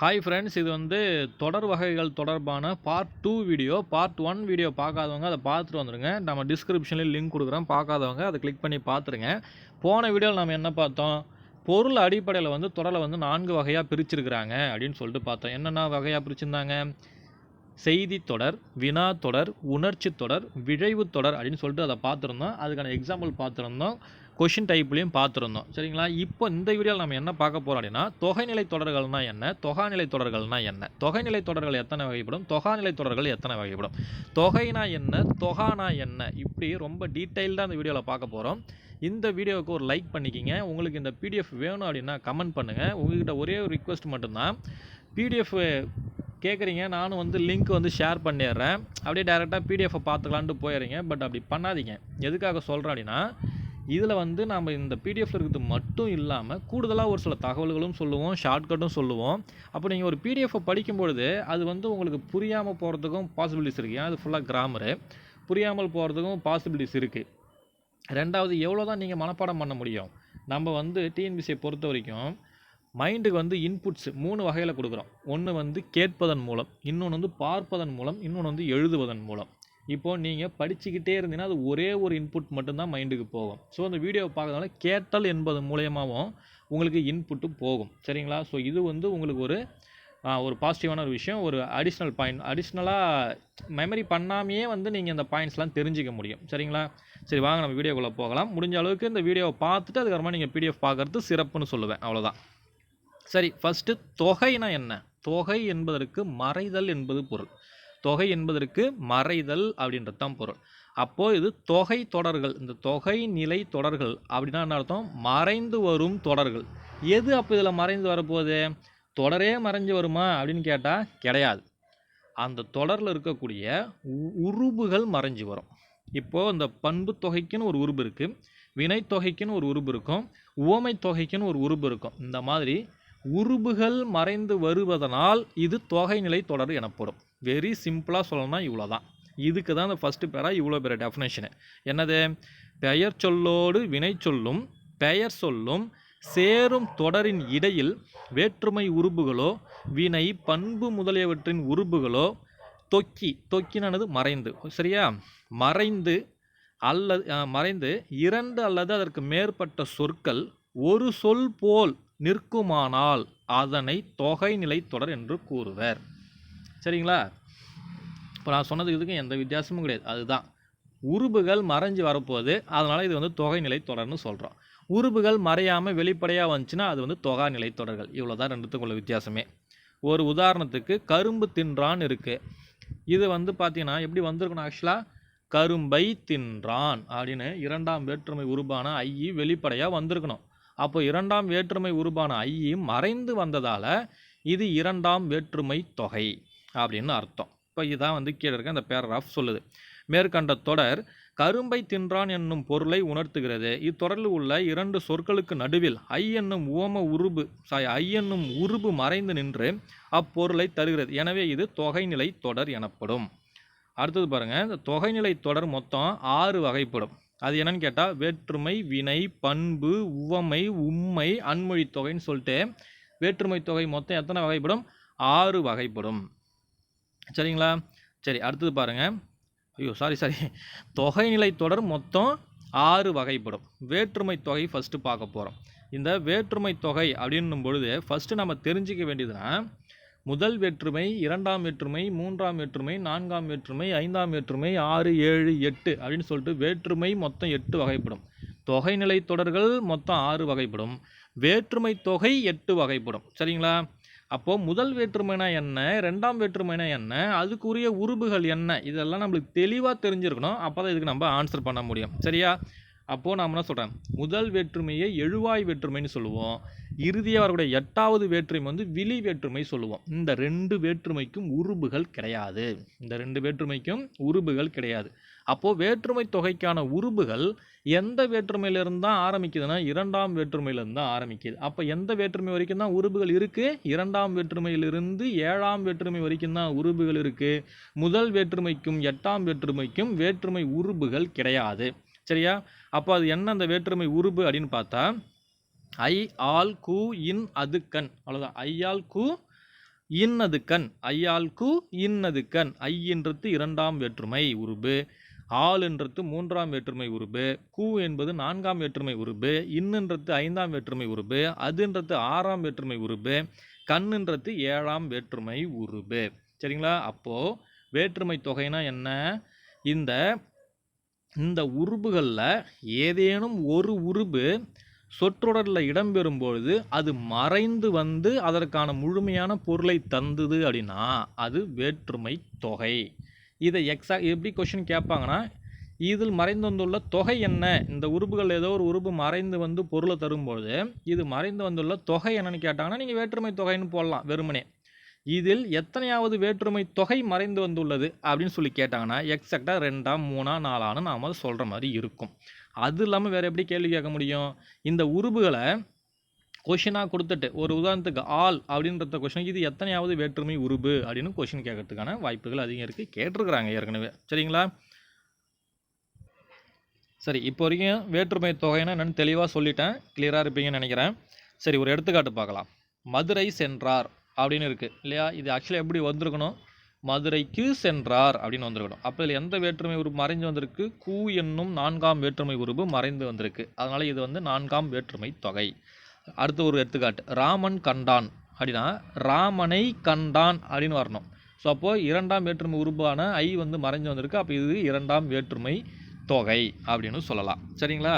Hi friends இது வந்து தொடர் வகைகள் தொடர்பான part two video part one video பார்க்காதவங்க அதை பார்த்துட்டு வந்துடுங்க நம்ம டிஸ்கிரிப்ஷனில் லிங்க் கொடுக்குறோம் பார்க்காதவங்க அதை கிளிக் பண்ணி பார்த்துருங்க. போன வீடியோவில் நம்ம என்ன பார்த்தோம்? பொருள் அடிப்படையில் வந்து தொடரை வந்து நான்கு வகையாக பிரிச்சிருக்கிறாங்க அப்படின்னு சொல்லிட்டு பார்த்தோம். என்னென்ன வகையாக பிரிச்சிருந்தாங்க? செய்தி தொடர் வினா தொடர் உணர்ச்சி தொடர் விழைவு தொடர் அப்படின்னு சொல்லிட்டு அதை பார்த்துருந்தோம். அதுக்கான எக்ஸாம்பிள் பார்த்துருந்தோம். கொஷின் டைப்லேயும் பார்த்துருந்தோம். சரிங்களா? இப்போ இந்த வீடியோவில் நம்ம என்ன பார்க்க போகிறோம் அப்படின்னா தொகைநிலை தொடர்கள்னா என்ன? தொகாநிலை தொடர்கள்னா என்ன? தொகைநிலை தொடர்கள் எத்தனை வகைப்படும்? தொகாநிலை தொடர்கள் எத்தனை வகைப்படும்? தொகைனா என்ன? தொகானா என்ன? இப்படி ரொம்ப டீட்டெயில்டாக இந்த வீடியோவில் பார்க்க போகிறோம் இந்த வீடியோவுக்கு ஒரு லைக் பண்ணிக்கிங்க. உங்களுக்கு இந்த பிடிஎஃப் வேணும் அப்படின்னா கமெண்ட் பண்ணுங்கள் உங்கள்கிட்ட ஒரே ஒரு ரிக்வெஸ்ட் மட்டும்தான். பிடிஎஃப் கேட்குறீங்க நானும் வந்து லிங்க் வந்து ஷேர் பண்ணிடுறேன். அப்படியே டேரெக்டாக பிடிஎஃப்பை பார்த்துக்கலான்ட்டு போயிடுறீங்க. பட் அப்படி பண்ணாதீங்க. எதுக்காக சொல்கிறேன் அப்படின்னா இதில் வந்து நம்ம இந்த பிடிஎஃப்ல இருக்கிறது மட்டும் இல்லாமல் கூடுதலாக ஒரு சில தகவல்களும் சொல்லுவோம் ஷார்ட்கட்டும் சொல்லுவோம். அப்போ நீங்கள் ஒரு பிடிஎஃப்பை படிக்கும் பொழுது அது வந்து உங்களுக்கு புரியாமல் போகிறதுக்கும் பாசிபிலிட்டிஸ் இருக்குது ஏன்னா அது ஃபுல்லாக கிராமரு புரியாமல் போகிறதுக்கும் பாசிபிலிட்டிஸ் இருக்குது ரெண்டாவது எவ்வளோ தான் நீங்கள் மனப்பாடம் பண்ண முடியும்? நம்ம வந்து டிஎன்பிசியை பொறுத்த வரைக்கும் மைண்டுக்கு வந்து இன்புட்ஸ் மூணு வகையில் கொடுக்குறோம். ஒன்று வந்து கேட்பதன் மூலம் இன்னொன்று வந்து பார்ப்பதன் மூலம் இன்னொன்று வந்து எழுதுவதன் மூலம். இப்போது நீங்கள் படிச்சுக்கிட்டே இருந்தீங்கன்னா அது ஒரே ஒரு இன்புட் மட்டும்தான் மைண்டுக்கு போகும். ஸோ அந்த வீடியோவை பார்க்கறதுனால கேட்டல் என்பது மூலியமாகவும் உங்களுக்கு இன்புட்டு போகும். சரிங்களா? ஸோ இது வந்து உங்களுக்கு ஒரு ஒரு பாசிட்டிவான ஒரு விஷயம் ஒரு அடிஷ்னல் பாயிண்ட் அடிஷ்னலாக மெமரி பண்ணாமையே வந்து நீங்கள் இந்த பாயிண்ட்ஸ்லாம் தெரிஞ்சிக்க முடியும். சரிங்களா? சரி வாங்க நம்ம வீடியோக்குள்ளே போகலாம். முடிஞ்ச அளவுக்கு இந்த வீடியோவை பார்த்துட்டு அதுக்கப்புறமா நீங்கள் பிடிஎஃப் பார்க்குறது சிறப்புன்னு சொல்லுவேன். அவ்வளோதான் சரி ஃபஸ்ட்டு தொகைனா என்ன? தொகை என்பதற்கு மறைதல் என்பது பொருள். தொகை என்பதற்கு மறைதல் அப்படின்றது தான் பொருள். அப்போது இது தொகை தொடர்கள். இந்த தொகை நிலை தொடர்கள் அப்படின்னா என்ன அர்த்தம்? மறைந்து வரும் தொடர்கள். எது அப்போ இதில் மறைந்து வரப்போகுது? தொடரே மறைஞ்சு வருமா அப்படின்னு கேட்டால் கிடையாது. அந்த தொடரில் இருக்கக்கூடிய உ- உருபுகள் மறைஞ்சு வரும். இப்போது இந்த பண்பு தொகைக்குன்னு ஒரு உருபு இருக்குது வினைத்தொகைக்குன்னு ஒரு உருபு இருக்கும். உவமை தொகைக்குன்னு ஒரு உருபு இருக்கும். இந்த மாதிரி உருபுகள் மறைந்து வருவதனால் இது தொகைநிலை தொடர் எனப்படும். வெரி சிம்பிளாக சொல்லணும்னா இவ்வளோ தான் இதுக்கு தான் இந்த ஃபஸ்ட்டு பேராக இவ்வளோ பெரிய டெஃபினேஷனு என்னது? பெயர் சொல்லோடு வினை சொல்லும் பெயர் சொல்லும் சேரும் தொடரின் இடையில் வேற்றுமை உருபுகளோ வினை பண்பு முதலியவற்றின் உருபுகளோ தொக்கி தொக்கினானது மறைந்து. சரியா? மறைந்து அல்லது மறைந்து இரண்டு அல்லது அதற்கு மேற்பட்ட சொற்கள் ஒரு சொல் போல் நிற்குமானால் அதனை தொகை தொடர் என்று கூறுவர். சரிங்களா? இப்போ நான் சொன்னது இதுக்கும் எந்த வித்தியாசமும் கிடையாது. அதுதான். உருபுகள் மறைஞ்சு வரப்போகுது. அதனால் இது வந்து தொகைநிலை தொடர்னு சொல்கிறோம் உருபுகள் மறையாமல் வெளிப்படையாக வந்துச்சுன்னா அது வந்து தொகாநிலை தொடர்கள். இவ்வளோ தான் ரெண்டுத்துக்குள்ள வித்தியாசமே. ஒரு உதாரணத்துக்கு கரும்பு தின்றான் இருக்குது இது வந்து பார்த்தீங்கன்னா எப்படி வந்திருக்கணும் ஆக்சுவலாக கரும்பை தின்றான் அப்படின்னு இரண்டாம் வேற்றுமை உருபான ஐ வெளிப்படையாக வந்திருக்கணும். அப்போ இரண்டாம் வேற்றுமை உருபான ஐயும் மறைந்து வந்ததால் இது இரண்டாம் வேற்றுமை தொகை அப்படின்னு அர்த்தம். இப்போ இதுதான் வந்து கீழே இருக்க அந்த பேராகிராஃப் சொல்லுது. மேற்கண்ட தொடர் கரும்பை தின்றான் என்னும் பொருளை உணர்த்துகிறது. இத்தொடரில் உள்ள இரண்டு சொற்களுக்கு நடுவில் ஐ என்னும் உவம உருபு சாய் ஐ என்னும் உருபு மறைந்து நின்று அப்பொருளை தருகிறது. எனவே இது தொகைநிலை தொடர் எனப்படும். அடுத்தது பாருங்கள் இந்த தொகைநிலை தொடர் மொத்தம் ஆறு வகைப்படும். அது என்னன்னு கேட்டால் வேற்றுமை வினை பண்பு உவமை உம்மை அன்மொழி தொகைன்னு சொல்லிட்டு வேற்றுமை தொகை மொத்தம் எத்தனை வகைப்படும்? ஆறு வகைப்படும். சரிங்களா? சரி அடுத்தது பாருங்கள் ஐயோ சாரி சாரி தொகைநிலை தொடர் மொத்தம் ஆறு வகைப்படும். வேற்றுமை தொகை ஃபஸ்ட்டு பார்க்க போகிறோம் இந்த வேற்றுமை தொகை அப்படின்னும் பொழுது ஃபஸ்ட்டு நம்ம தெரிஞ்சிக்க வேண்டியதுன்னா முதல் வேற்றுமை இரண்டாம் வேற்றுமை மூன்றாம் வேற்றுமை நான்காம் வேற்றுமை ஐந்தாம் வேற்றுமை ஆறு ஏழு எட்டு அப்படின்னு சொல்லிட்டு வேற்றுமை மொத்தம் எட்டு வகைப்படும். தொகைநிலை தொடர்கள் மொத்தம் ஆறு வகைப்படும். வேற்றுமை தொகை எட்டு வகைப்படும். சரிங்களா? அப்போது முதல் வேற்றுமைனா என்ன? ரெண்டாம் வேற்றுமைனா என்ன? அதுக்குரிய உறுப்புகள் என்ன? இதெல்லாம் நம்மளுக்கு தெளிவாக தெரிஞ்சிருக்கணும். அப்போ தான் இதுக்கு நம்ம ஆன்சர் பண்ண முடியும். சரியா? அப்போது நாம் என்ன சொல்கிறேன் முதல் வேற்றுமையை எழுவாய் வேற்றுமைன்னு சொல்லுவோம். இறுதியாக வரக்கூடிய எட்டாவது வேற்றுமை வந்து விழி வேற்றுமை சொல்லுவோம். இந்த ரெண்டு வேற்றுமைக்கும் உருபுகள் கிடையாது. இந்த ரெண்டு வேற்றுமைக்கும் உருபுகள் கிடையாது. அப்போது வேற்றுமை தொகைக்கான உருபுகள் எந்த வேற்றுமையிலிருந்து தான் ஆரம்பிக்குதுன்னா இரண்டாம் வேற்றுமையிலிருந்து தான் ஆரம்பிக்குது. அப்போ எந்த வேற்றுமை வரைக்கும் தான் உருபுகள் இருக்குது இரண்டாம் வேற்றுமையிலிருந்து ஏழாம் வேற்றுமை வரைக்கும் தான் உருபுகள் இருக்குது முதல் வேற்றுமைக்கும் எட்டாம் வேற்றுமைக்கும் வேற்றுமை உருபுகள் கிடையாது. சரியா? அப்போ அது என்ன அந்த வேற்றுமை உருபு அப்படின்னு பார்த்தா ஐ ஆல் கு இன் அது கண். அவ்வளோதான் ஐயால் ஆல் கு இன்னது கண். ஐயால் கு இன்னது கண். ஐயின்றது இரண்டாம் வேற்றுமை உருபு. ஆள் என்றது மூன்றாம் வேற்றுமை உருபு. கூ என்பது நான்காம் வேற்றுமை உருபு. இன்னுன்றது ஐந்தாம் வேற்றுமை உருபு. அதுன்றது ஆறாம் வேற்றுமை உருபு. கண்ணுன்றது ஏழாம் வேற்றுமை உருபு. சரிங்களா? அப்போது வேற்றுமை தொகைனா என்ன? இந்த இந்த உறுப்புகளில் ஏதேனும் ஒரு உறுப்பு சொற்றொடரில் இடம்பெறும் பொழுது அது மறைந்து வந்து அதற்கான முழுமையான பொருளை தந்தது அப்படின்னா அது வேற்றுமை தொகை. இதை எக்ஸா எப்படி கொஷின் கேட்பாங்கன்னா இதில் மறைந்து வந்துள்ள தொகை என்ன? இந்த உறுப்புகள் ஏதோ ஒரு உறுப்பு மறைந்து வந்து பொருளை தரும்பொழுது இது மறைந்து வந்துள்ள தொகை என்னன்னு கேட்டாங்கன்னா நீங்கள் வேற்றுமை தொகைன்னு போடலாம் வெறுமனே. இதில் எத்தனையாவது வேற்றுமை தொகை மறைந்து வந்துள்ளது அப்படின்னு சொல்லி கேட்டாங்கன்னா எக்ஸாக்டாக ரெண்டாம் மூணா நாலான்னு நாம் அதை சொல்கிற மாதிரி இருக்கும். அது இல்லாமல் வேறு எப்படி கேள்வி கேட்க முடியும்? இந்த உருவுகளை கொஷினாக கொடுத்துட்டு ஒரு உதாரணத்துக்கு ஆல் அப்படின்றத கொஷின் இது எத்தனையாவது வேற்றுமை உருபு அப்படின்னு கொஷின் கேட்கறதுக்கான வாய்ப்புகள் அதிகம் இருக்குது கேட்டிருக்கிறாங்க ஏற்கனவே. சரிங்களா? சரி இப்போ வரைக்கும் வேற்றுமை தொகைன்னா என்னென்னு தெளிவாக சொல்லிட்டேன். கிளியராக இருப்பீங்கன்னு நினைக்கிறேன். சரி ஒரு எடுத்துக்காட்டு பார்க்கலாம். மதுரை சென்றார். அப்படின்னு இருக்குது இல்லையா? இது ஆக்சுவலாக எப்படி வந்திருக்கணும்? மதுரைக்கு சென்றார் அப்படின்னு வந்திருக்கணும். அப்போ இதில் எந்த வேற்றுமை உறுப்பு மறைஞ்சு வந்திருக்கு? கூ என்னும் நான்காம் வேற்றுமை உறுப்பு மறைந்து வந்திருக்கு. அதனால் இது வந்து நான்காம் வேற்றுமை தொகை. அடுத்து ஒரு எடுத்துக்காட்டு. ராமன் கண்டான் அப்படின்னா ராமனை கண்டான் அப்படின்னு வரணும். ஸோ அப்போது இரண்டாம் வேற்றுமை உருவான ஐ வந்து மறைஞ்சு வந்திருக்கு. அப்போ இது இரண்டாம் வேற்றுமை தொகை அப்படின்னு சொல்லலாம். சரிங்களா?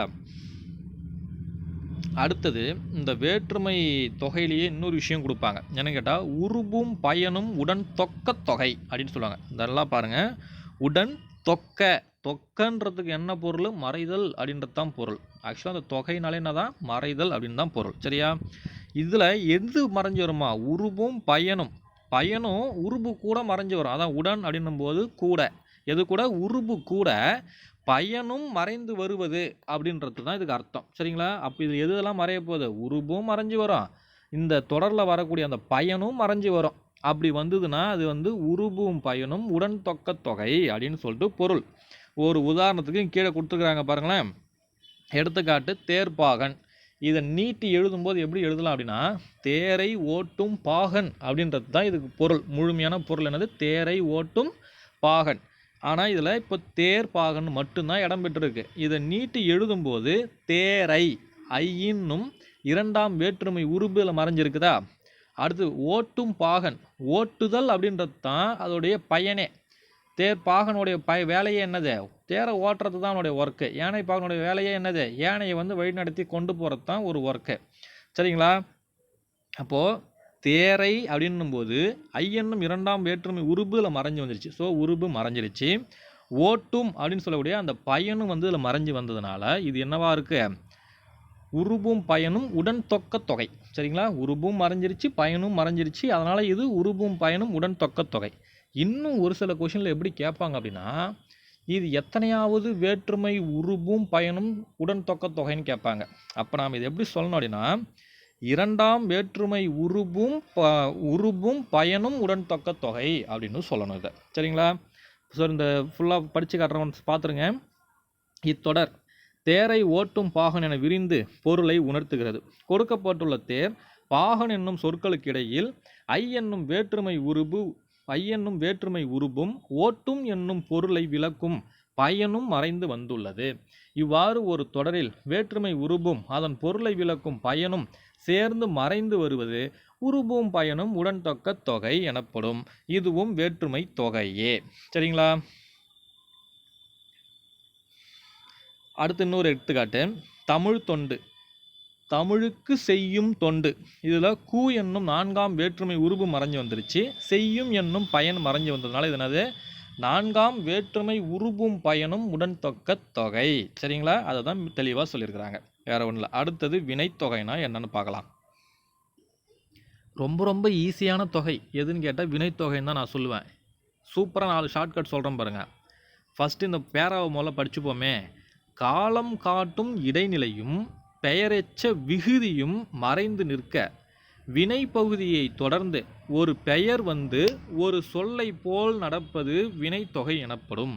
அடுத்தது இந்த வேற்றுமை தொகையிலேயே இன்னொரு விஷயம் கொடுப்பாங்க. என்னன்னு கேட்டால் உருபும் பயனும் உடன் தொக்க தொகை அப்படின்னு சொல்லுவாங்க. இதெல்லாம் பாருங்கள் உடன் தொக்க. தொக்கன்றதுக்கு என்ன பொருள்? மறைதல் அப்படின்றது தான் பொருள். ஆக்சுவலாக அந்த தொகைனாலே என்ன தான் மறைதல் அப்படின்னு தான் பொருள். சரியா? இதில் எது மறைஞ்சு வருமா? உருபும் பயனும். பயனும் உருபு கூட மறைஞ்சு வரும். அதான் உடன் அப்படின்னும் போது கூட. எது கூட? உருபு கூட. பயனும் மறைந்து வருவது அப்படின்றது தான் இதுக்கு அர்த்தம். சரிங்களா? அப்போ இது எதுலாம் மறைய போகுது? உருபும் மறைஞ்சு வரும். இந்த தொடரில் வரக்கூடிய அந்த பயனும் மறைஞ்சு வரும். அப்படி வந்ததுன்னா அது வந்து உருபும் பயனும் உடன் தொக்க தொகை அப்படின்னு சொல்லிட்டு பொருள். ஒரு உதாரணத்துக்கு கீழே கொடுத்துருக்குறாங்க பாருங்களேன். எடுத்துக்காட்டு தேர்ப்பாகன். இதை நீட்டி எழுதும்போது எப்படி எழுதலாம் அப்படின்னா தேரை ஓட்டும் பாகன் அப்படின்றது தான் இதுக்கு பொருள். முழுமையான பொருள் என்னது? தேரை ஓட்டும் பாகன். ஆனால் இதில் இப்போ தேர் பாகன் மட்டும்தான் இடம் பெற்றிருக்கு. இதை நீட்டி எழுதும்போது தேரை ஐயின்னும் இரண்டாம் வேற்றுமை உருபில் மறைஞ்சிருக்குதா? அடுத்து ஓட்டும் பாகன் ஓட்டுதல் அப்படின்றது தான் அதோடைய பயனே. தேர் பாகனுடைய பய வேலையே என்னது? தேரை ஓட்டுறது தான் அவனுடைய ஒர்க்கு யானை பாகனுடைய வேலையே என்னது? யானையை வந்து வழிநடத்தி கொண்டு போகிறது தான் ஒரு ஒர்க்கு சரிங்களா? அப்போது தேரை அப்படின்னும் போது ஐயன்னும் இரண்டாம் வேற்றுமை உருபில் மறைஞ்சு வந்துருச்சு. ஸோ உருபு மறைஞ்சிருச்சு. ஓட்டும் அப்படின்னு சொல்லக்கூடிய அந்த பயனும் வந்து இதில் மறைஞ்சு வந்ததுனால இது என்னவா இருக்கு? உருபும் பயனும் உடன் தொக்க தொகை. சரிங்களா? உருபும் மறைஞ்சிருச்சு பயனும் மறைஞ்சிருச்சு. அதனால் இது உருபும் பயனும் உடன் தொக்க தொகை. இன்னும் ஒரு சில கொஷினில் எப்படி கேட்பாங்க அப்படின்னா இது எத்தனையாவது வேற்றுமை உருபும் பயனும் உடன் தொக்க தொகைன்னு கேட்பாங்க. அப்போ நாம் இது எப்படி சொல்லணும் அப்படின்னா இரண்டாம் வேற்றுமை உருபும் ப உருபும் பயனும் உடன் தொக்க தொகை அப்படின்னு சொல்லணும் இதை. சரிங்களா? ஸோ இந்த ஃபுல்லாக படித்து காட்டுறவன் பார்த்துருங்க இத்தொடர் தேரை ஓட்டும் பாகன் என விரிந்து பொருளை உணர்த்துகிறது. கொடுக்கப்பட்டுள்ள தேர் பாகன் என்னும் சொற்களுக்கிடையில் ஐ என்னும் வேற்றுமை உருபு ஐ என்னும் வேற்றுமை உருபும் ஓட்டும் என்னும் பொருளை விளக்கும் பயனும் மறைந்து வந்துள்ளது. இவ்வாறு ஒரு தொடரில் வேற்றுமை உருபும் அதன் பொருளை விளக்கும் பயனும் சேர்ந்து மறைந்து வருவது உருபும் பயனும் உடன் தொக்க தொகை எனப்படும். இதுவும் வேற்றுமை தொகையே. சரிங்களா? அடுத்து இன்னொரு எடுத்துக்காட்டு. தமிழ் தொண்டு. தமிழுக்கு செய்யும் தொண்டு. இதில் கூ என்னும் நான்காம் வேற்றுமை உருபு மறைஞ்சு வந்துருச்சு. செய்யும் என்னும் பயன் மறைஞ்சு வந்ததுனால இது என்னது? நான்காம் வேற்றுமை உருபும் பயனும் உடன் தொக்க தொகை. சரிங்களா? அதை தான் தெளிவாக சொல்லியிருக்கிறாங்க. வேற ஒன்றும் இல்லை அடுத்தது வினைத்தொகைனா என்னன்னு பார்க்கலாம். ரொம்ப ரொம்ப ஈஸியான தொகை. எதுன்னு கேட்டால் வினைத்தொகைன்னு தான் நான் சொல்லுவேன். சூப்பராக நாலு ஷார்ட்கட் சொல்கிறேன் பாருங்கள் ஃபஸ்ட்டு இந்த பேராவை முதல்ல படிச்சுப்போமே. காலம் காட்டும் இடைநிலையும் பெயரெச்ச விகுதியும் மறைந்து நிற்க வினை பகுதியை தொடர்ந்து ஒரு பெயர் வந்து ஒரு சொல்லை போல் நடப்பது வினைத்தொகை எனப்படும்.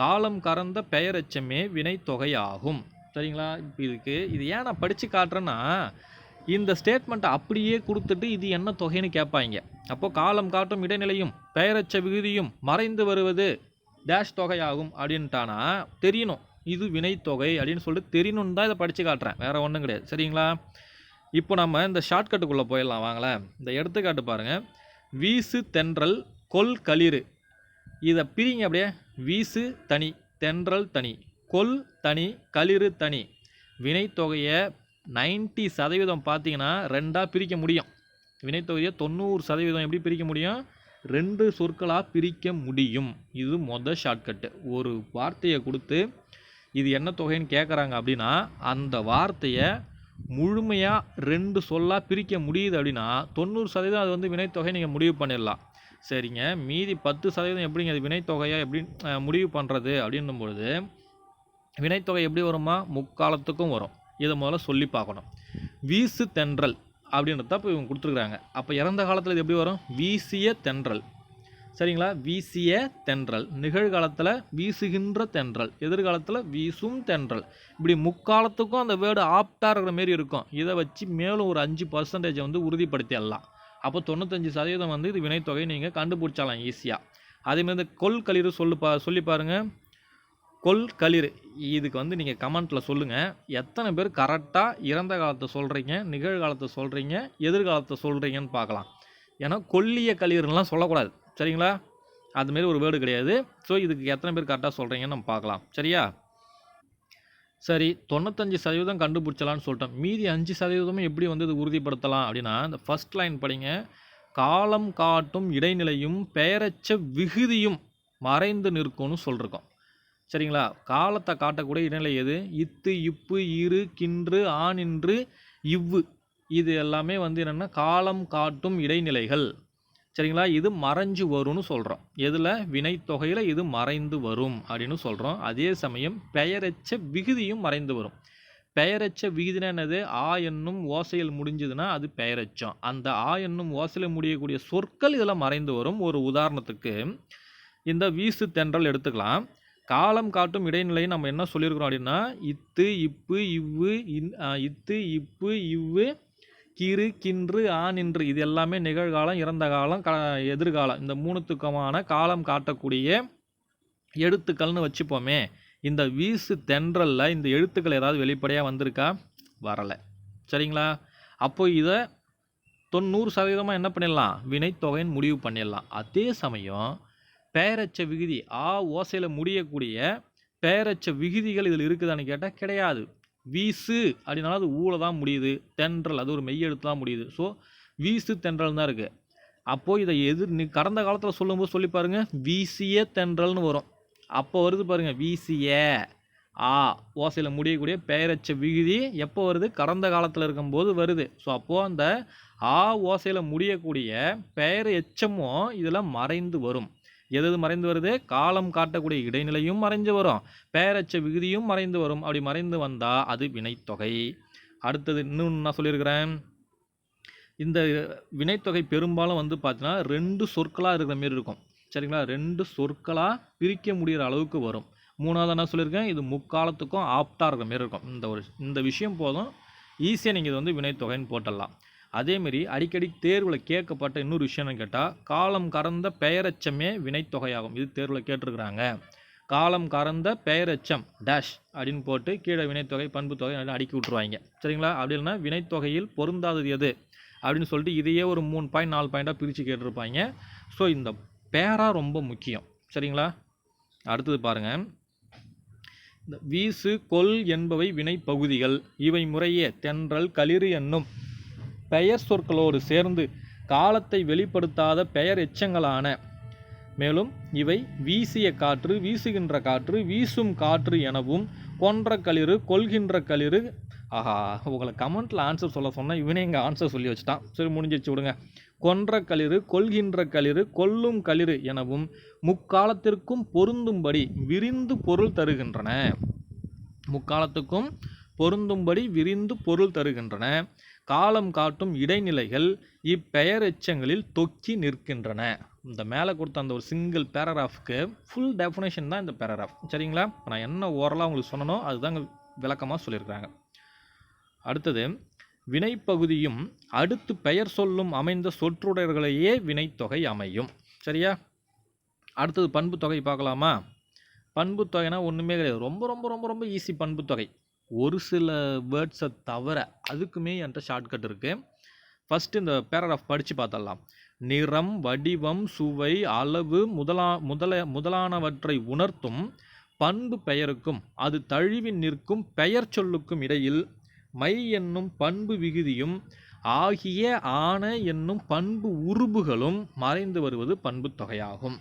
காலம் கறந்த பெயரெச்சமே வினைத்தொகை ஆகும் சரிங்களா? இப்போ இதுக்கு இது ஏன் நான் படித்து காட்டுறேன்னா இந்த ஸ்டேட்மெண்ட்டை அப்படியே கொடுத்துட்டு இது என்ன தொகைன்னு கேட்பாங்க. அப்போது காலம் காட்டும் இடைநிலையும் பெயரச்ச விகுதியும் மறைந்து வருவது டேஷ் தொகையாகும் அப்படின்ட்டானா தெரியணும். இது வினைத்தொகை அப்படின்னு சொல்லிட்டு தெரியணும்னு தான் இதை படித்து காட்டுறேன். வேறு ஒன்றும் கிடையாது. சரிங்களா? இப்போ நம்ம இந்த ஷார்ட்கட்டுக்குள்ளே போயிடலாம். வாங்களேன். இந்த எடுத்துக்காட்டு பாருங்கள் வீசு தென்றல் கொல் களிறு. இதை பிரிங்க அப்படியே. வீசு தனி தென்றல் தனி. கொல் தனி களிறு தனி. வினைத்தொகையை 90% சதவீதம் பார்த்தீங்கன்னா ரெண்டாக பிரிக்க முடியும். வினைத்தொகையை தொண்ணூறு சதவீதம் எப்படி பிரிக்க முடியும்? ரெண்டு சொற்களாக பிரிக்க முடியும். இது மொதல் ஷார்ட்கட்டு ஒரு வார்த்தையை கொடுத்து இது என்ன தொகைன்னு கேட்குறாங்க அப்படின்னா அந்த வார்த்தையை முழுமையாக ரெண்டு சொல்லாக பிரிக்க முடியுது அப்படின்னா தொண்ணூறு சதவீதம் அது வந்து வினைத்தொகை நீங்கள் முடிவு பண்ணிடலாம். சரிங்க. மீதி பத்து சதவீதம் எப்படிங்க அது வினைத்தொகையை எப்படி முடிவு பண்ணுறது அப்படின்னும் பொழுது வினைத்தொகை எப்படி வருமா முக்காலத்துக்கும் வரும். இதை முதல்ல சொல்லி பார்க்கணும். வீசு தென்றல் அப்படின்றத இப்போ இவங்க கொடுத்துருக்குறாங்க. அப்போ இறந்த காலத்தில் இது எப்படி வரும்? வீசிய தென்றல். சரிங்களா? வீசிய தென்றல். நிகழ்காலத்தில் வீசுகின்ற தென்றல். எதிர்காலத்தில் வீசும் தென்றல். இப்படி முக்காலத்துக்கும் அந்த வேர்டு ஆப்டாக இருக்கிற மாரி இருக்கும். இதை வச்சு மேலும் ஒரு அஞ்சு பர்சன்டேஜை வந்து உறுதிப்படுத்திடலாம். அப்போ தொண்ணூத்தஞ்சு சதவீதம் வந்து இது வினைத்தொகை நீங்கள் கண்டுபிடிச்சாலாம் ஈஸியாக அதேமாதிரி இந்த கொல் களிறு சொல்லு பா சொல்லி பாருங்கள் கொல் இதுக்கு வந்து நீங்கள் கமெண்ட்டில் சொல்லுங்கள் எத்தனை பேர் கரெக்டாக இறந்த காலத்தை சொல்கிறீங்க நிகழ்காலத்தை சொல்கிறீங்க எதிர்காலத்தை சொல்கிறீங்கன்னு பார்க்கலாம். ஏன்னா கொல்லிய களிர்லாம் சொல்லக்கூடாது. சரிங்களா? அதுமாரி ஒரு வேர்டு கிடையாது. ஸோ இதுக்கு எத்தனை பேர் கரெக்டாக சொல்கிறீங்கன்னு நம்ம பார்க்கலாம். சரியா? சரி தொண்ணூத்தஞ்சு சதவீதம் கண்டுபிடிச்சலான்னு சொல்லிட்டோம் மீதி அஞ்சு சதவீதமும் எப்படி வந்து இது உறுதிப்படுத்தலாம் அப்படின்னா இந்த ஃபர்ஸ்ட் லைன் படிங்க. காலம் காட்டும் இடைநிலையும் பெயரச்ச விகுதியும் மறைந்து நிற்கும்னு சொல்லிருக்கோம். சரிங்களா? காலத்தை காட்டக்கூடிய இடைநிலை எது? இத்து இப்பு இரு கின்று ஆனின்று இவ்வு. இது எல்லாமே வந்து என்னென்னா காலம் காட்டும் இடைநிலைகள். சரிங்களா? இது மறைஞ்சு வரும்னு சொல்கிறோம் எதில்? வினைத்தொகையில் இது மறைந்து வரும் அப்படின்னு சொல்கிறோம் அதே சமயம் பெயரச்ச விகுதியும் மறைந்து வரும். பெயரச்ச விகுதினா என்னது? ஆ என்னும் ஓசையில் முடிஞ்சதுன்னா அது பெயரெச்சம். அந்த ஆ என்னும் ஓசையில் முடியக்கூடிய சொற்கள் இதில் மறைந்து வரும். ஒரு உதாரணத்துக்கு இந்த வீசு தென்றல் எடுத்துக்கலாம். காலம் காட்டும் இடைநிலையை நம்ம என்ன சொல்லியிருக்கிறோம் அப்படின்னா இத்து இப்பு இவ்வு இன் இத்து இப்பு இவ்வு கிறு கின்று ஆனின்று இது எல்லாமே நிகழ்காலம் இறந்த காலம் க எதிர்காலம். இந்த மூணுத்துக்கமான காலம் காட்டக்கூடிய எழுத்துக்கள்னு வச்சுப்போமே இந்த வீசு தென்றலில் இந்த எழுத்துக்கள் ஏதாவது வெளிப்படையாக வந்திருக்கா? வரலை. சரிங்களா? அப்போ இதை தொண்ணூறு சதவீதமாக என்ன பண்ணிடலாம்? வினைத்தொகைன்னு முடிவு பண்ணிடலாம். அதே சமயம் பெயரச்ச விகுதி ஆ ஓசையில் முடியக்கூடிய பெயரச்ச விகுதிகள் இதில் இருக்குதான்னு கேட்டால் கிடையாது. வீசு அப்படின்னாலும் அது ஊழ தான் முடியுது. தென்றல் அது ஒரு மெய்யெழுத்து தான் முடியுது. ஸோ வீசு தென்றல் தான் இருக்குது அப்போது இதை எதிர் நீ கடந்த காலத்தில் சொல்லும்போது சொல்லி பாருங்கள் வீசிய தென்றல்னு வரும். அப்போ வருது பாருங்கள் வீசிய ஆ ஓசையில் முடியக்கூடிய பெயரச்ச விகுதி எப்போ வருது? கடந்த காலத்தில் இருக்கும்போது வருது. ஸோ அப்போது அந்த ஆ ஓசையில் முடியக்கூடிய பெயர் எச்சமும் இதில் மறைந்து வரும். எது எது மறைந்து வருது? காலம் காட்டக்கூடிய இடைநிலையும் மறைஞ்சு வரும். பேரச்ச விகுதியும் மறைந்து வரும். அப்படி மறைந்து வந்தால் அது வினைத்தொகை. அடுத்தது இன்னொன்று நான் சொல்லியிருக்கிறேன். இந்த வினைத்தொகை பெரும்பாலும் வந்து பார்த்தீங்கன்னா ரெண்டு சொற்களாக இருக்கிற மாரி இருக்கும். சரிங்களா? ரெண்டு சொற்களாக பிரிக்க முடிகிற அளவுக்கு வரும். மூணாவது என்ன சொல்லியிருக்கேன். இது முக்காலத்துக்கும் ஆப்டாக இருக்கிற மாரி இருக்கும். இந்த ஒரு இந்த விஷயம் போதும். ஈஸியாக நீங்கள் இது வந்து வினைத்தொகைன்னு போட்டுடலாம். அதேமாரி அடிக்கடி தேர்வில் கேட்கப்பட்ட இன்னொரு விஷயம்னு கேட்டால் காலம் கறந்த பெயரச்சமே வினைத்தொகையாகும். இது தேர்வில் கேட்டிருக்கிறாங்க. காலம் கறந்த பெயரச்சம் டேஷ் அப்படின்னு போட்டு கீழே வினைத்தொகை பண்புத்தொகை தொகை அடுக்கி விட்ருவாங்க சரிங்களா? அப்படி இல்லைன்னா வினைத்தொகையில் பொருந்தாதது எது? அப்படின்னு சொல்லிட்டு இதையே ஒரு மூணு பாயிண்ட் நாலு பாயிண்ட்டாக பிரித்து கேட்டிருப்பாங்க. ஸோ இந்த பேரா ரொம்ப முக்கியம். சரிங்களா? அடுத்தது பாருங்கள் இந்த வீசு கொல் என்பவை வினைப்பகுதிகள். இவை முறையே தென்றல் களிறு என்னும் பெயர் சொற்களோடு சேர்ந்து காலத்தை வெளிப்படுத்தாத பெயர் எச்சங்களான. மேலும் இவை வீசிய காற்று வீசுகின்ற காற்று வீசும் காற்று எனவும் கொன்ற களிறு கொள்கின்ற களிறு. ஆஹா உங்களை கமெண்ட்டில் ஆன்சர் சொல்ல சொன்னால் இவனே இங்கே ஆன்சர் சொல்லி வச்சுட்டான். சரி முடிஞ்சிச்சு விடுங்க. கொன்ற களிறு கொள்கின்ற களிறு கொல்லும் களிறு எனவும் முக்காலத்திற்கும் பொருந்தும்படி விரிந்து பொருள் தருகின்றன. முக்காலத்துக்கும் பொருந்தும்படி விரிந்து பொருள் தருகின்றன. காலம் காட்டும் இடைநிலைகள் இப்பெயர் எச்சங்களில் தொக்கி நிற்கின்றன. இந்த மேலே கொடுத்த அந்த ஒரு சிங்கிள் பேராகிராஃப்க்கு ஃபுல் டெஃபினேஷன் தான் இந்த பேராகிராஃப் சரிங்களா? நான் என்ன ஓரலாக உங்களுக்கு சொன்னனோ அதுதாங்க விளக்கமாக சொல்லியிருக்கிறாங்க. அடுத்தது வினைப்பகுதியும் அடுத்து பெயர் சொல்லும் அமைந்த சொற்றொடர்களையே வினைத்தொகை அமையும். சரியா? அடுத்தது பண்பு தொகை பார்க்கலாமா? பண்பு தொகைனா ஒன்றுமே கிடையாது. ரொம்ப ரொம்ப ரொம்ப ரொம்ப ஈஸி பண்பு தொகை. ஒரு சில வேர்ட்ஸை தவிர அதுக்குமே என்கிட்ட ஷார்ட்கட் இருக்குது ஃபஸ்ட்டு இந்த பேராகிராஃப் படித்து பார்த்தலாம் நிறம் வடிவம் சுவை அளவு முதலா முதல முதலானவற்றை உணர்த்தும் பண்பு பெயருக்கும் அது தழுவி நிற்கும் பெயர் சொல்லுக்கும் இடையில் மை என்னும் பண்பு விகுதியும் ஆகிய ஆன என்னும் பண்பு உருபுகளும் மறைந்து வருவது பண்பு தொகையாகும்.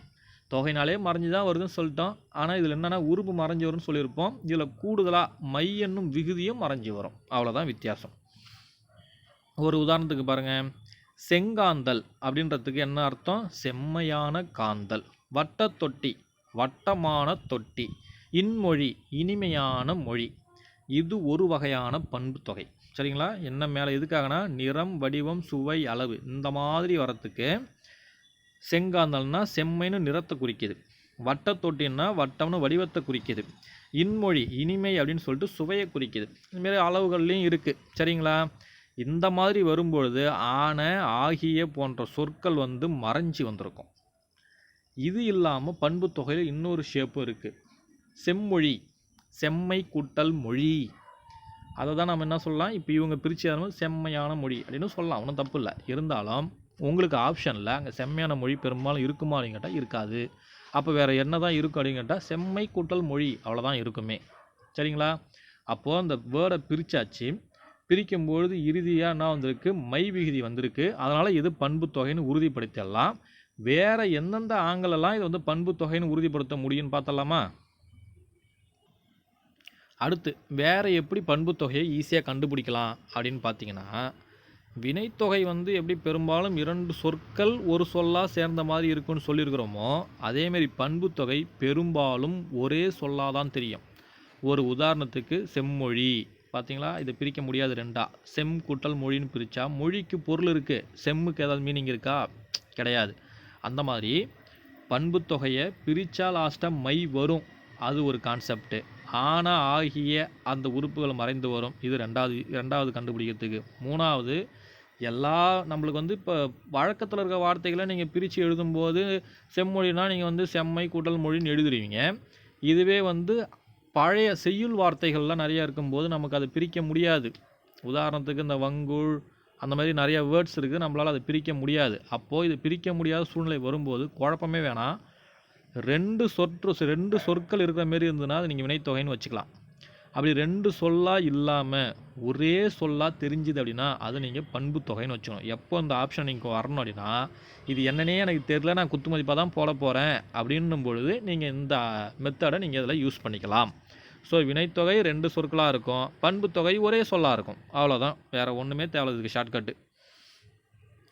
தொகைனாலே மறைஞ்சு தான் வருதுன்னு சொல்லிட்டோம். ஆனால் இதில் என்னென்னா உறுப்பு மறைஞ்சு வரும்னு சொல்லியிருப்போம். இதில் கூடுதலாக மை என்னும் விகுதியும் மறைஞ்சு வரும். அவ்வளோதான் வித்தியாசம். ஒரு உதாரணத்துக்கு பாருங்கள் செங்காந்தல் அப்படின்றதுக்கு என்ன அர்த்தம்? செம்மையான காந்தல். வட்ட தொட்டி வட்டமான தொட்டி. இன்மொழி இனிமையான மொழி. இது ஒரு வகையான பண்பு தொகை. சரிங்களா? என்ன மேலே எதுக்காகனா நிறம் வடிவம் சுவை அளவு. இந்த மாதிரி வரத்துக்கு செங்காந்தல்னா செம்மைன்னு நிறத்தை குறிக்குது. வட்டத்தொட்டின்னா வட்டம்னு வடிவத்தை குறிக்குது. இன்மொழி இனிமை அப்படின்னு சொல்லிட்டு சுவையை குறிக்குது. இதுமாரி அளவுகள்லையும் இருக்குது சரிங்களா? இந்த மாதிரி வரும்பொழுது ஆன ஆகிய போன்ற சொற்கள் வந்து மறைஞ்சி வந்திருக்கும். இது இல்லாமல் பண்பு தொகையில் இன்னொரு ஷேப்பும் இருக்குது செம்மொழி செம்மை கூட்டல் மொழி. அதை தான் நம்ம என்ன சொல்லலாம்? இப்போ இவங்க பிரித்து செம்மையான மொழி அப்படின்னு சொல்லலாம். ஒன்றும் தப்பு இல்லை. இருந்தாலும் உங்களுக்கு ஆப்ஷனில் அங்கே செம்மையான மொழி பெரும்பாலும் இருக்குமா அப்படின்னு கேட்டால் இருக்காது. அப்போ வேறு என்ன தான் இருக்கும் அப்படின்னு கேட்டால் செம்மை கூட்டல் மொழி அவ்வளோதான் இருக்குமே. சரிங்களா? அப்போது அந்த வேர்டை பிரித்தாச்சு பிரிக்கும்பொழுது இறுதியாக என்ன வந்திருக்கு? மை விகுதி வந்திருக்கு. அதனால் இது பண்பு தொகைன்னு உறுதிப்படுத்திடலாம். வேறு எந்தெந்த ஆங்கிலெல்லாம் இது வந்து பண்பு தொகைன்னு உறுதிப்படுத்த முடியும்னு பார்த்தலாமா அடுத்து வேறு எப்படி பண்பு தொகையை ஈஸியாக கண்டுபிடிக்கலாம் அப்படின்னு பார்த்தீங்கன்னா வினைத்தொகை வந்து எப்படி பெரும்பாலும் இரண்டு சொற்கள் ஒரு சொல்லாக சேர்ந்த மாதிரி இருக்குன்னு சொல்லியிருக்கிறோமோ அதேமாரி பண்புத்தொகை பெரும்பாலும் ஒரே சொல்லாக தான் தெரியும். ஒரு உதாரணத்துக்கு செம்மொழி. பார்த்தீங்களா இதை பிரிக்க முடியாது ரெண்டா. செம் கூட்டல் மொழின்னு பிரித்தா மொழிக்கு பொருள் இருக்குது செம்முக்கு ஏதாவது மீனிங் இருக்கா? கிடையாது. அந்த மாதிரி பண்புத்தொகையை பிரித்தா லாஸ்ட்டாக மை வரும். அது ஒரு கான்செப்ட்டு ஆனால் ஆகிய அந்த உறுப்புகள் மறைந்து வரும். இது ரெண்டாவது ரெண்டாவது கண்டுபிடிக்கிறதுக்கு. மூணாவது எல்லா நம்மளுக்கு வந்து இப்போ வழக்கத்தில் இருக்க வார்த்தைகளை நீங்கள் பிரித்து எழுதும்போது செம்மொழினா நீங்கள் வந்து செம்மை கூட்டல் மொழின்னு எழுதுருவீங்க இதுவே வந்து பழைய செய்யுள் வார்த்தைகள்லாம் நிறையா இருக்கும்போது நமக்கு அதை பிரிக்க முடியாது. உதாரணத்துக்கு இந்த வங்குள் அந்த மாதிரி நிறைய வேர்ட்ஸ் இருக்குது நம்மளால் அதை பிரிக்க முடியாது. அப்போது இது பிரிக்க முடியாத சூழ்நிலை வரும்போது குழப்பமே வேணாம். ரெண்டு சொற்று ரெண்டு சொற்கள் இருக்கிற மாரி இருந்ததுன்னா அது நீங்கள் வினைத்தொகைன்னு வச்சுக்கலாம். அப்படி ரெண்டு சொல்லாக இல்லாமல் ஒரே சொல்லாக தெரிஞ்சுது அப்படின்னா அதை நீங்கள் பண்பு தொகைன்னு வச்சுக்கணும். எப்போ இந்த ஆப்ஷன் நீங்கள் வரணும் அப்படின்னா இது என்னன்னே எனக்கு தெரியல நான் குத்து மதிப்பாக தான் போட போகிறேன் அப்படின்னும் பொழுது நீங்கள் இந்த மெத்தடை நீங்கள் இதில் யூஸ் பண்ணிக்கலாம். ஸோ வினைத்தொகை ரெண்டு சொற்களாக இருக்கும் பண்பு தொகை ஒரே சொல்லாக இருக்கும். அவ்வளோதான் வேறு ஒன்றுமே தேவை இதுக்கு ஷார்ட்கட்டு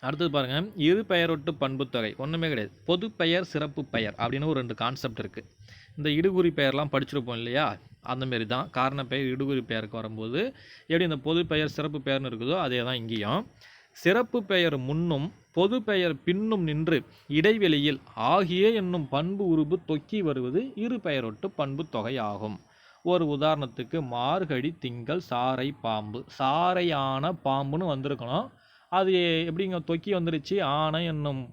அடுத்தது பாருங்கள் இரு பெயரொட்டு பண்புத்தொகை ஒன்றுமே கிடையாது. பொது பெயர் சிறப்பு பெயர் அப்படின்னு ஒரு ரெண்டு கான்செப்ட் இருக்குது இந்த இடுகுறி பெயர்லாம் படிச்சிருப்போம் இல்லையா? அந்தமாரி தான். காரண பெயர் இடுகுறி பெயருக்கு வரும்போது எப்படி இந்த பொது பெயர் சிறப்பு பெயர்னு இருக்குதோ அதே தான் இங்கேயும். சிறப்பு பெயர் முன்னும் பொது பெயர் பின்னும் நின்று இடைவெளியில் ஆகிய என்னும் பண்பு உருபு தொக்கி வருவது இரு பெயரொட்டு பண்பு தொகை ஆகும் ஒரு உதாரணத்துக்கு மார்கழி திங்கள் சாரை பாம்பு. சாறையான பாம்புன்னு வந்திருக்கணும். அது எப்படிங்க தொக்கி வந்துருச்சு? ஆனை என்னும்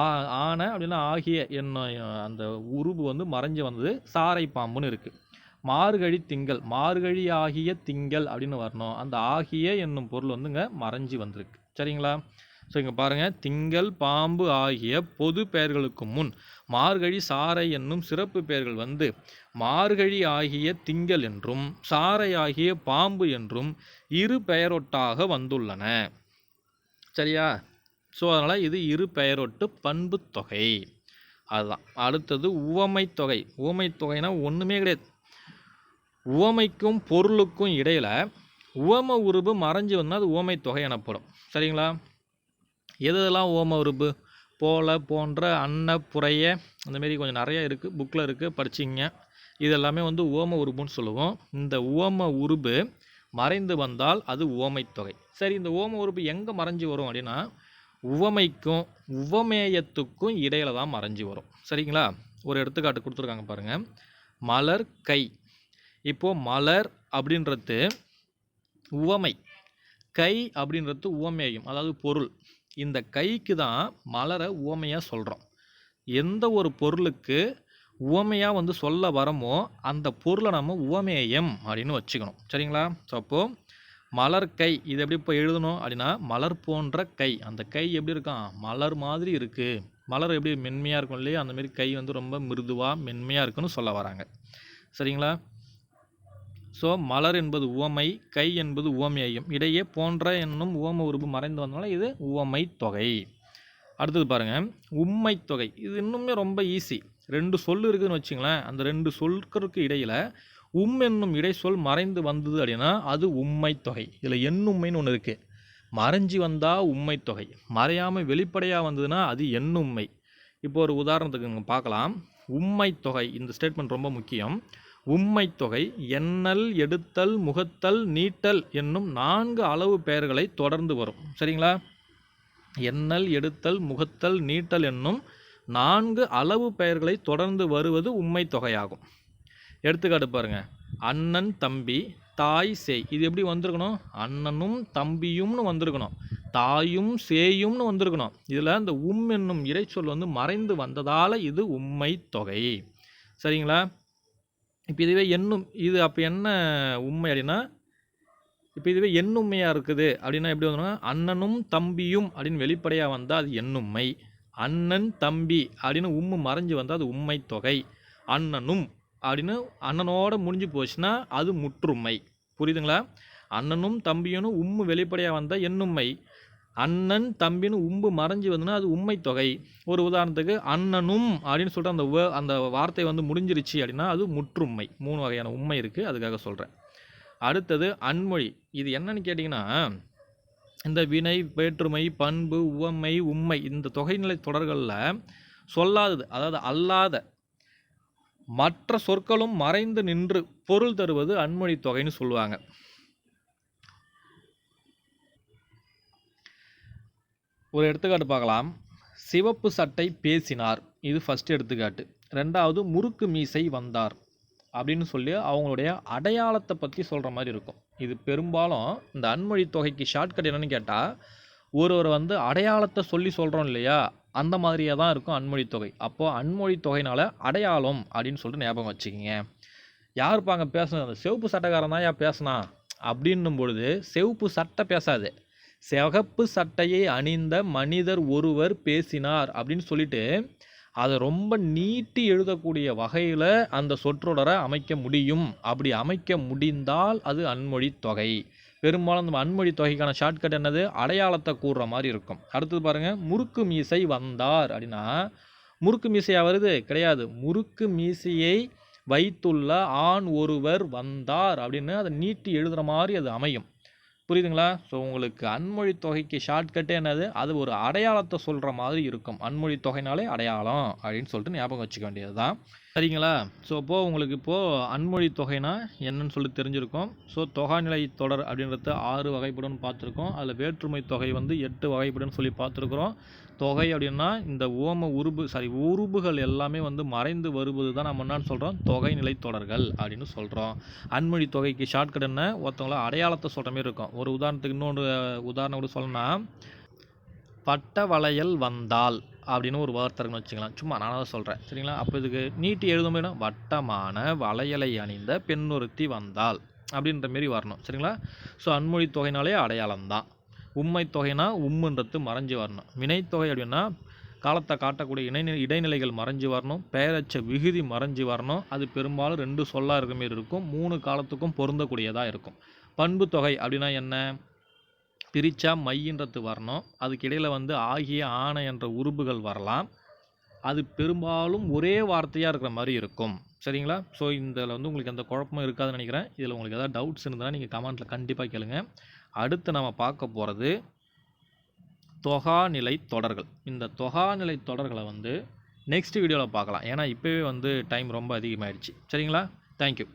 ஆ ஆனை அப்படின்னா ஆகிய என்னும் அந்த உருவு வந்து மறைஞ்சு வந்தது சாரை பாம்புன்னு இருக்குது மார்கழி திங்கள் மார்கழி ஆகிய திங்கள் அப்படின்னு வரணும். அந்த ஆகிய என்னும் பொருள் வந்துங்க மறைஞ்சு வந்திருக்கு. சரிங்களா? ஸோ இங்கே பாருங்கள் திங்கள் பாம்பு ஆகிய பொது பெயர்களுக்கு முன் மார்கழி சாரை என்னும் சிறப்பு பெயர்கள் வந்து மார்கழி ஆகிய திங்கள் என்றும் சாரை ஆகிய பாம்பு என்றும் இரு பெயரொட்டாக வந்துள்ளன. சரியா? ஸோ அதனால் இது இரு பெயரொட்டு பண்பு தொகை. அதுதான். அடுத்தது உவமை தொகை. உவமை தொகைனா ஒன்றுமே கிடையாது. உவமைக்கும் பொருளுக்கும் இடையில் உவம உருபு மறைஞ்சு வந்தால் அது உவமை தொகை எனப்படும். சரிங்களா? எதெல்லாம் உவம உருபு? போல போன்ற அன்ன புறைய அந்தமாரி கொஞ்சம் நிறைய இருக்குது புக்கில் இருக்குது படிச்சிங்க. இதெல்லாமே வந்து உவம உருபுன்னு சொல்லுவோம். இந்த உவம உருபு மறைந்து வந்தால் அது உவமை தொகை. சரி இந்த ஓம உருப்பு எங்கே மறைஞ்சு வரும் அப்படின்னா உவமைக்கும் உவமேயத்துக்கும் இடையில தான் மறைஞ்சு வரும். சரிங்களா? ஒரு எடுத்துக்காட்டு கொடுத்துருக்காங்க பாருங்கள் மலர் கை. இப்போது மலர் அப்படின்றது உவமை. கை அப்படின்றது உவமேயம் அதாவது பொருள். இந்த கைக்கு தான் மலரை உவமையாக சொல்கிறோம் எந்த ஒரு பொருளுக்கு உவமையாக வந்து சொல்ல வரமோ அந்த பொருளை நம்ம உவமேயம் அப்படின்னு வச்சுக்கணும். சரிங்களா? ஸோ அப்போது மலர் கை இது எப்படி இப்போ எழுதணும் அப்படின்னா மலர் போன்ற கை. அந்த கை எப்படி இருக்கான்? மலர் மாதிரி இருக்குது மலர் எப்படி மென்மையாக இருக்கும் இல்லையா? அந்தமாரி கை வந்து ரொம்ப மிருதுவாக மென்மையாக இருக்குன்னு சொல்ல வராங்க. சரிங்களா? ஸோ மலர் என்பது உவமை கை என்பது உவமையம் இடையே போன்ற என்னும் உவம உருபு மறைந்து வந்தனால இது உவமை தொகை. அடுத்தது பாருங்கள் உண்மை தொகை. இது இன்னுமே ரொம்ப ஈஸி ரெண்டு சொல் இருக்குதுன்னு வச்சுங்களேன் அந்த ரெண்டு சொல்களுக்கு இடையில் உம் என்னும் இடை சொல் மறைந்து வந்தது அப்படின்னா அது உண்மை தொகை. இதில் எண்ணும்மைன்னு ஒன்று இருக்குது மறைஞ்சி வந்தால் உண்மை தொகை. மறையாமல் வெளிப்படையாக வந்ததுன்னா அது எண்ணும்மை இப்போ ஒரு உதாரணத்துக்கு பார்க்கலாம். உண்மை தொகை இந்த ஸ்டேட்மெண்ட் ரொம்ப முக்கியம். உம்மை தொகை எண்ணல் எடுத்தல் முகத்தல் நீட்டல் என்னும் நான்கு அளவு பெயர்களை தொடர்ந்து வரும். சரிங்களா? எண்ணல் எடுத்தல் முகத்தல் நீட்டல் என்னும் நான்கு அளவு பெயர்களை தொடர்ந்து வருவது உம்மை தொகையாகும். எடுத்துக்காட்டு பாருங்க. அண்ணன் தம்பி தாய் சேய். இது எப்படி வந்திருக்கணும்? அண்ணனும் தம்பியும்னு வந்திருக்கணும். தாயும் சேயும்னு வந்திருக்கணும். இதில் இந்த உம் என்னும் இறைச்சொல் வந்து மறைந்து வந்ததால் இது உம்மை தொகை. சரிங்களா? இப்போ இதுவே எண்ணும் இது அப்போ என்ன உண்மை அப்படின்னா இப்போ இதுவே எண்ணுண்மையாக இருக்குது அப்படின்னா எப்படி வந்துன்னா அண்ணனும் தம்பியும் அப்படின்னு வெளிப்படையாக வந்தால் அது எண்ணுண்மை அண்ணன் தம்பி அப்படின்னு உம்மு மறைஞ்சு வந்தால் அது உண்மை தொகை. அண்ணனும் அப்படின்னு அண்ணனோட முடிஞ்சு போச்சுன்னா அது முற்றுமை. புரியுதுங்களா? அண்ணனும் தம்பியும் உம்மு வெளிப்படையாக வந்தால் எண்ணுண்மை அண்ணன் தம்பின்னு உம்பு மறைஞ்சு வந்ததுன்னா அது உண்மை தொகை. ஒரு உதாரணத்துக்கு அண்ணனும் அப்படின்னு சொல்லிட்டு அந்த அந்த வார்த்தை வந்து முடிஞ்சிருச்சு அப்படின்னா அது முற்றுமை. மூணு வகையான உண்மை இருக்குது அதுக்காக சொல்கிறேன் அடுத்தது அன்மொழி. இது என்னன்னு கேட்டிங்கன்னா இந்த வினை வேற்றுமை பண்பு உவமை உண்மை இந்த தொகைநிலை தொடர்களில் சொல்லாதது அதாவது அல்லாத மற்ற சொற்களும் மறைந்து நின்று பொருள் தருவது அன்மொழி தொகைன்னு சொல்லுவாங்க. ஒரு எடுத்துக்காட்டு பார்க்கலாம். சிவப்பு சட்டை பேசினார். இது ஃபஸ்ட் எடுத்துக்காட்டு. ரெண்டாவது முறுக்கு மீசை வந்தார். அப்படின்னு சொல்லி அவங்களுடைய அடையாளத்தை பற்றி சொல்கிற மாதிரி இருக்கும். இது பெரும்பாலும் இந்த அன்மொழி தொகைக்கு ஷார்ட்கட் என்னென்னு கேட்டால் ஒருவர் வந்து அடையாளத்தை சொல்லி சொல்கிறோம் இல்லையா? அந்த மாதிரியே தான் இருக்கும் அன்மொழி தொகை. அப்போது அன்மொழி தொகைனால அடையாளம் அப்படின்னு சொல்லிட்டு ஞாபகம் வச்சுக்கிங்க. யாருப்பாங்க பேசுனது? அந்த சிவப்பு சட்டைக்காரன் தான் ஏன் பேசுனா அப்படின்னும் பொழுது சிவப்பு சட்டை பேசாது. சிகப்பு சட்டையை அணிந்த மனிதர் ஒருவர் பேசினார் அப்படின்னு சொல்லிட்டு அதை ரொம்ப நீட்டி எழுதக்கூடிய வகையில் அந்த சொற்றொடரை அமைக்க முடியும். அப்படி அமைக்க முடிந்தால் அது அன்மொழி தொகை. பெரும்பாலும் நம்ம அன்மொழி தொகைக்கான ஷார்ட்கட் என்னது? அடையாளத்தை கூறுற மாதிரி இருக்கும். அடுத்தது பாருங்கள் முறுக்கு மீசை வந்தார் அப்படின்னா முறுக்கு மீசையாக வருது? கிடையாது. முறுக்கு மீசையை வைத்துள்ள ஆண் ஒருவர் வந்தார் அப்படின்னு அதை நீட்டி எழுதுகிற மாதிரி அது அமையும். புரியுதுங்களா? ஸோ உங்களுக்கு அன்மொழி தொகைக்கு ஷார்ட்கட்டே என்னது? அது ஒரு அடையாளத்தை சொல்கிற மாதிரி இருக்கும். அன்மொழி தொகைனாலே அடையாளம் அப்படின்னு சொல்லிட்டு ஞாபகம் வச்சுக்க வேண்டியது தான் சரிங்களா? ஸோ இப்போது உங்களுக்கு இப்போது அன்மொழி தொகைனா என்னன்னு சொல்லி தெரிஞ்சிருக்கும். ஸோ தொகாநிலை தொடர் அப்படின்றது ஆறு வகைப்படும்னு பார்த்துருக்கோம். அதில் வேற்றுமை தொகை வந்து எட்டு வகைப்படும்னு சொல்லி பார்த்துருக்குறோம். தொகை அப்படின்னா இந்த ஓம உருபு சாரி உருபுகள் எல்லாமே வந்து மறைந்து வருவது தான் நம்ம என்னன்னு சொல்கிறோம் தொகைநிலை தொடர்கள் அப்படின்னு சொல்கிறோம் அன்மொழி தொகைக்கு ஷார்ட்கட் என்ன? ஒருத்தவங்கள அடையாளத்தை சொல்கிற மாதிரி இருக்கும். ஒரு உதாரணத்துக்கு இன்னொன்று உதாரணம் கூட சொல்லணும்னா பட்ட வளையல் வந்தால் அப்படின்னு ஒரு வார்த்தை இருக்குன்னு வச்சுக்கலாம். சும்மா நான் தான் சொல்கிறேன் சரிங்களா? அப்போ இதுக்கு நீட்டி எழுதும்போது வட்டமான வளையலை அணிந்த பெண்ணொருத்தி வந்தால் அப்படின்ற மாரி வரணும். சரிங்களா? ஸோ அன்மொழி தொகைனாலே அடையாளம் தான் உம்மை தொகைனா உம்முன்றது மறைஞ்சு வரணும். வினைத்தொகை அப்படின்னா காலத்தை காட்டக்கூடிய இணைநிலை இடைநிலைகள் மறைஞ்சு வரணும். பெயரச்ச விகுதி மறைஞ்சு வரணும். அது பெரும்பாலும் ரெண்டு சொல்லாக இருக்க மாரி இருக்கும். மூணு காலத்துக்கும் பொருந்தக்கூடியதாக இருக்கும். பண்பு தொகை அப்படின்னா என்ன? பிரித்தா மையின்றது வரணும். அதுக்கு இடையில் வந்து ஆகிய ஆணை என்ற உருபுகள் வரலாம். அது பெரும்பாலும் ஒரே வார்த்தையாக இருக்கிற மாதிரி இருக்கும். சரிங்களா? ஸோ இதில் வந்து உங்களுக்கு எந்த குழப்பமும் இருக்காதுன்னு நினைக்கிறேன். இதில் உங்களுக்கு எதாவது டவுட்ஸ் இருந்தால் நீங்கள் கமெண்ட்டில் கண்டிப்பாக கேளுங்கள் அடுத்து நம்ம பார்க்க போகிறது தொகாநிலை தொடர்கள். இந்த தொகாநிலை தொடர்களை வந்து நெக்ஸ்ட் வீடியோவில் பார்க்கலாம். ஏன்னா இப்போவே வந்து டைம் ரொம்ப அதிகமாகிடுச்சு சரிங்களா? தேங்க்யூ